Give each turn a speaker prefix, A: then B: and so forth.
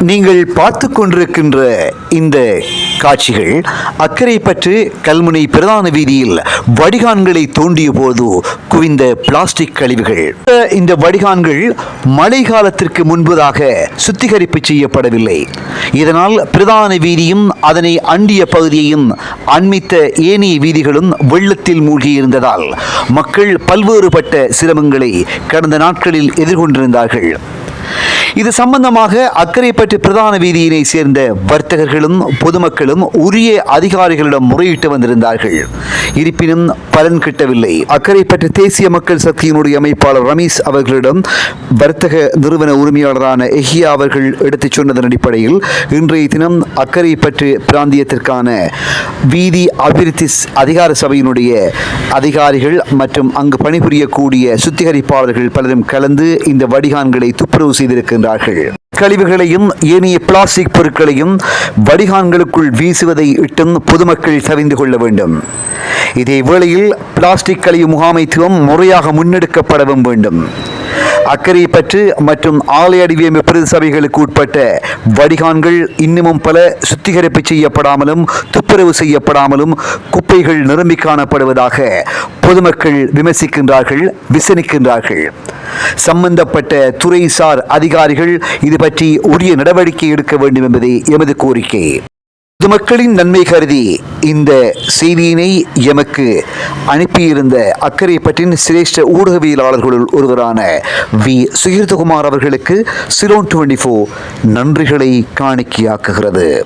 A: நீங்கள் பார்த்து கொண்டிருக்கின்ற இந்த காட்சிகள் அக்கரைப்பற்று கல்முனை பிரதான வீதியில் வடிகான்களை தோண்டிய போது குவிந்த பிளாஸ்டிக் கழிவுகள். இந்த வடிகான்கள் மழை காலத்திற்கு முன்பதாக சுத்திகரிப்பு செய்யப்படவில்லை. இதனால் பிரதான வீதியும் அதனை அண்டிய பகுதியையும் அண்மித்த ஏனைய வீதிகளும் வெள்ளத்தில் மூழ்கியிருந்ததால் மக்கள் பல்வேறுபட்ட சிரமங்களை கடந்த நாட்களில் எதிர்கொண்டிருந்தார்கள். இது சம்பந்தமாக அக்கரைப்பற்று பிரதான வீதியினை சேர்ந்த வர்த்தகர்களும் பொதுமக்களும் உரிய அதிகாரிகளிடம் முறையிட்டு வந்திருந்தார்கள். இருப்பினும் பலன் கிட்டவில்லை. அக்கரைப்பற்று தேசிய மக்கள் சக்தியினுடைய அமைப்பாளர் ரமேஷ் அவர்களிடம் வர்த்தக நிறுவன உரிமையாளரான எஹியா அவர்கள் எடுத்துச் சொன்னதன் அடிப்படையில் இன்றைய தினம் அக்கரைப்பற்று பிராந்தியத்திற்கான வீதி அபிவிருத்தி அதிகார சபையினுடைய அதிகாரிகள் மற்றும் அங்கு பணிபுரியக்கூடிய சுத்திகரிப்பாளர்கள் பலரும் கலந்து இந்த வடிகான்களை துப்புரவு செய்திருக்கின்றார்கள். கழிவுகளையும் ஏனைய பிளாஸ்டிக் பொருட்களையும் வடிகான்களுக்குள் வீசுவதை இட்டும் பொதுமக்கள் தவிந்து கொள்ள வேண்டும். இதே வேளையில் பிளாஸ்டிக் கழிவு முகாமைத்துவம் முறையாக முன்னெடுக்கப்படவும் வேண்டும். அக்கறை பற்று மற்றும் ஆலையடிவியமை பிரதி சபைகளுக்கு உட்பட்ட வடிகான்கள் இன்னமும் பல சுத்திகரிப்பு செய்யப்படாமலும் துப்புரவு செய்யப்படாமலும் குப்பைகள் நிரம்பி காணப்படுவதாக பொதுமக்கள் விமர்சிக்கின்றார்கள் விசனிக்கின்றார்கள். சம்பந்தப்பட்ட துறைசார் அதிகாரிகள் இது பற்றி உரிய நடவடிக்கை எடுக்க வேண்டும் என்பதே எமது கோரிக்கை. பொதுமக்களின் நன்மை கருதி இந்த செய்தியினை எமக்கு அனுப்பியிருந்த அக்கறை பற்றின் சிரேஷ்ட ஊடகவியலாளர்களுள் ஒருவரான வி. சுகீர்தகுமார் அவர்களுக்கு சிலோன் டுவெண்டி நன்றிகளை காணிக்கையாக்குகிறது.